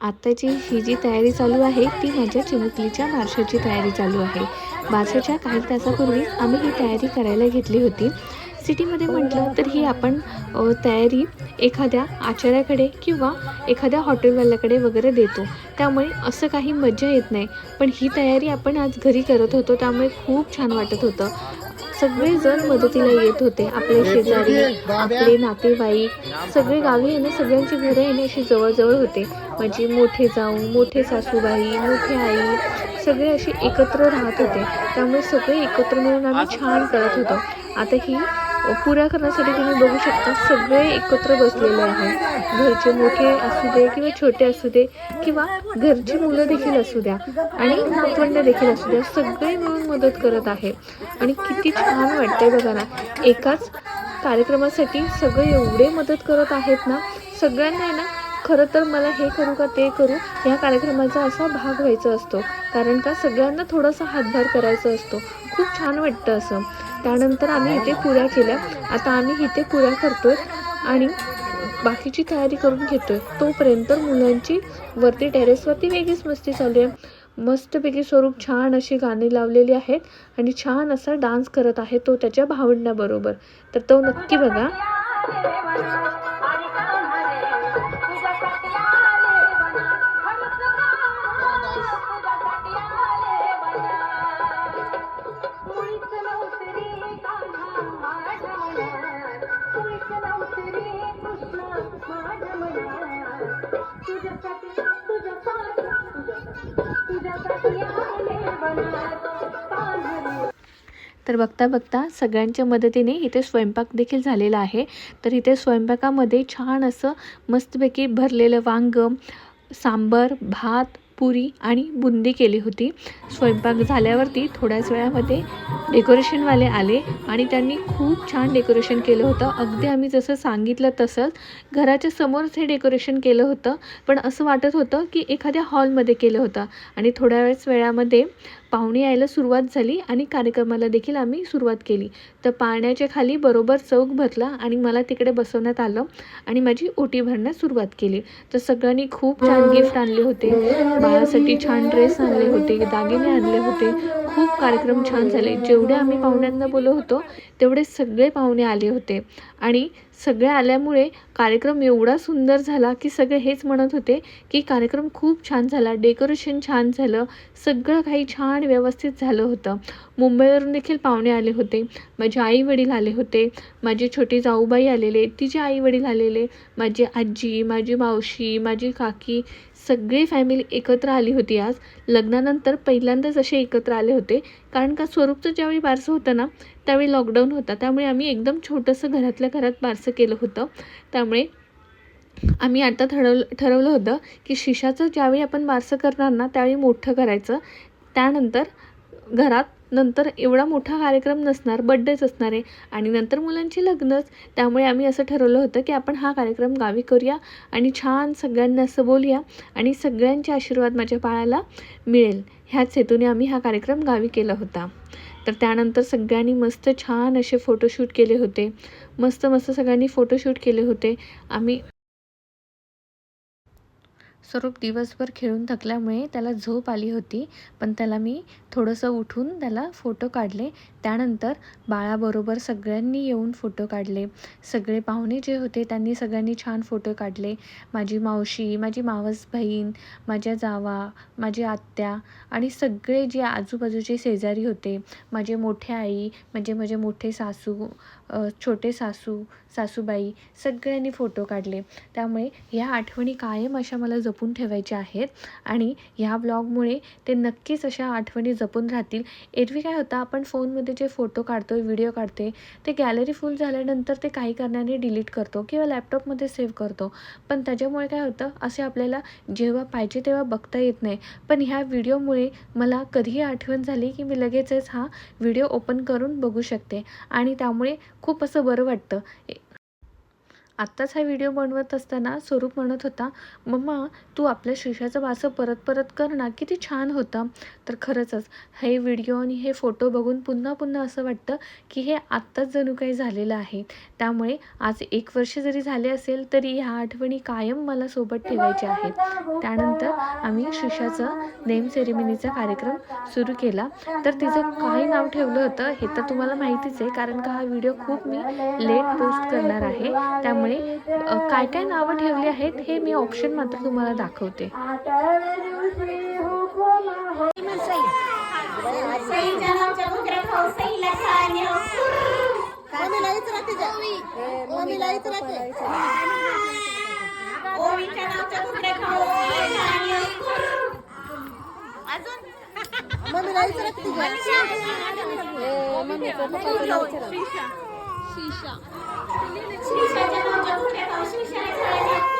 आत्ताची ही जी तयारी चालू आहे ती माझ्या चिमुकलीच्या बारशाची तयारी चालू आहे. बारशाच्या काही तासापूर्वी आम्ही ही तयारी करायला घेतली होती. सिटीमध्ये म्हटलं तर ही आपण तयारी एखाद्या आचार्याकडे किंवा एखाद्या हॉटेलवाल्याकडे वगैरे देतो. त्यामुळे असं काही मज्जा येत नाही. पण ही तयारी आपण आज घरी करत होतो त्यामुळे खूप छान वाटत होतं. सगळेजण मदतीला येत होते. आपले शेजारी आपले नातेवाईक सगळे गावी येणं सगळ्यांची घरं येणे अशी जवळजवळ होते. म्हणजे मोठे जाऊ मोठे सासूबाई मोठे आई सगळे असे एकत्र राहत होते. त्यामुळे सगळे एकत्र मिळून आम्ही छान करत होतो. आता ही पुरा पुऱ्या करण्यासाठी तुम्ही बघू शकता सगळे एकत्र बसलेले आहेत. घरचे मोठे असू दे किंवा छोटे असू दे किंवा घरची मुलं देखील असू द्या आणि नातवंड देखील असू द्या सगळे मिळून मदत करत आहे. आणि किती छान वाटतंय बघा ना एकाच कार्यक्रमासाठी सगळे एवढे मदत करत आहेत ना सगळ्यांना आहे ना खरं तर मला हे करू का ते करू ह्या कार्यक्रमाचा असा भाग व्हायचा असतो. कारण का सगळ्यांना थोडासा हातभार करायचा असतो. खूप छान वाटतं असं. त्यानंतर आम्ही इथे पुऱ्या केल्या. आता आम्ही इथे पुऱ्या करतोय आणि बाकीची तयारी करून घेतोय. तोपर्यंत मुलांची वरती टेरेसवरती वेगळीच मस्ती चालू आहे. मस्तपैकी स्वरूप छान अशी गाणी लावलेली आहेत आणि छान असा डान्स करत आहे तो त्याच्या भावंडाबरोबर. तर तो नक्की बघा. तुझ्यासाठी तर बघता बघता सगळ्यांच्या मदतीने इथे स्वयंपाक देखील झालेला आहे. तर इथे स्वयंपाकामध्ये छान असं मस्तपैकी भरलेलं वांग सांबर भात पुरी आणि बुंदी केली होती. स्वयंपाक झाल्यावरती थोड्याच वेळामध्ये डेकोरेशनवाले आले आणि त्यांनी खूप छान डेकोरेशन केलं होतं. अगदी आम्ही जसं सांगितलं तसंच घराच्या समोरच हे डेकोरेशन केलं होतं. पण असं वाटत होतं की एखाद्या हॉलमध्ये केलं होतं. आणि थोड्या वेळेस वेळामध्ये पाहुणे यायला सुरुवात झाली आणि कार्यक्रमाला देखील आम्ही सुरुवात केली. तर पाण्याच्या खाली बरोबर चौक भरला आणि मला तिकडे बसवण्यात आलं आणि माझी ओटी भरण्यास सुरुवात केली. तर सगळ्यांनी खूप छान गिफ्ट आणले होते. बाळासाठी छान ड्रेस आणले होते दागिने आणले होते. खूप कार्यक्रम छान झाले. जेवढे आम्ही पाहुण्यांना बोललो होतो तेवढे सगळे पाहुणे आले होते. आणि सगळे आल्यामुळे कार्यक्रम एवढा सुंदर झाला की सगळे हेच म्हणत होते की कार्यक्रम खूप छान झाला डेकोरेशन छान झालं सगळं काही छान व्यवस्थित झालं होतं. मुंबईवरून देखील पाहुणे आले होते. माझे आई वडील आले होते. माझी छोटी जाऊबाई आलेले तिचे आई वडील आलेले माझी आजी माझी मावशी माझी काकी सगळी फॅमिली एकत्र आली होती आज. लग्नानंतर पहिल्यांदाच असे एकत्र आले होते. कारण का स्वरूपचं ज्यावेळी बारसं होतं ना त्यावेळी लॉकडाऊन होता. त्यामुळे आम्ही एकदम छोटंसं घरातल्या घरात बारसं केलं होतं. त्यामुळे आम्ही आता ठरवलं ठरवलं होतं की शिशाचं ज्यावेळी आपण बारसं करणार ना त्यावेळी मोठं करायचं. त्यानंतर घरात नंतर एवढा मोठा कार्यक्रम नसणार बड्डेच असणार आहे आणि नंतर मुलांची लग्नच. त्यामुळे आम्ही असं ठरवलं होतं की आपण हा कार्यक्रम गावी करूया आणि छान सगळ्यांना असं बोलूया आणि सगळ्यांचे आशीर्वाद माझ्या बाळाला मिळेल. ह्याच हेतूने आम्ही हा कार्यक्रम गावी केला होता. तर त्यानंतर सगळ्यांनी मस्त छान असे फोटोशूट केले होते. मस्त मस्त सगळ्यांनी फोटोशूट केले होते. आम्ही स्वरूप दिवसभर खेळून थकल्यामुळे त्याला झोप आली होती. पण त्याला मी थोडंसं उठून त्याला फोटो काढले. त्यानंतर बाळाबरोबर सगळ्यांनी येऊन फोटो काढले. सगळे पाहुणे जे होते त्यांनी सगळ्यांनी छान फोटो काढले. माझी मावशी माझी मावस बहीण माझ्या जावा माझी आत्या आणि सगळे जे आजूबाजूचे शेजारी होते. माझे मोठे आई म्हणजे माझे मोठे सासू छोटे सासू सासूबाई सगळ्यांनी फोटो काढले. त्यामुळे ह्या आठवणी कायम अशा मला जपून ठेवायच्या आहेत आणि ह्या ब्लॉगमुळे ते नक्कीच अशा आठवणी जपून राहतील. एरवी काय होतं आपण फोनमध्ये जे फोटो काढतो आहे व्हिडिओ काढते ते गॅलरी फुल झाल्यानंतर ते काही कारणाने डिलीट करतो किंवा लॅपटॉपमध्ये सेव्ह करतो. पण त्याच्यामुळे काय होतं असे आपल्याला जेव्हा पाहिजे तेव्हा बघता येत नाही. पण ह्या व्हिडिओमुळे मला कधीही आठवण झाली की मी लगेचच हा व्हिडिओ ओपन करून बघू शकते. आणि त्यामुळे खूप असं बरं वाटतं. आत्ताच हा व्हिडिओ बनवत असताना स्वरूप म्हणत होता मम्मा तू आपल्या शिष्याचं वासं परत परत कर ना किती छान होतं. तर खरंचच हे व्हिडिओ आणि हे फोटो बघून पुन्हा पुन्हा असं वाटतं की हे आत्ताच जणू काही झालेलं आहे. त्यामुळे आज एक वर्ष जरी झाले असेल तरी ह्या आठवणी कायम मला सोबत ठेवायच्या आहेत. त्यानंतर आम्ही शिष्याचं नेम सेरेमनीचा कार्यक्रम सुरू केला. तर तिचं काय नाव ठेवलं होतं हे तर तुम्हाला माहितीच आहे कारण का हा व्हिडिओ खूप मी लेट पोस्ट करणार आहे. त्यामुळे त्यामुळे काय काय नावं ठेवली आहेत हे मी ऑप्शन मात्र तुम्हाला दाखवते सईच्या 请你小脚放脚后跟，保持一起来，再来。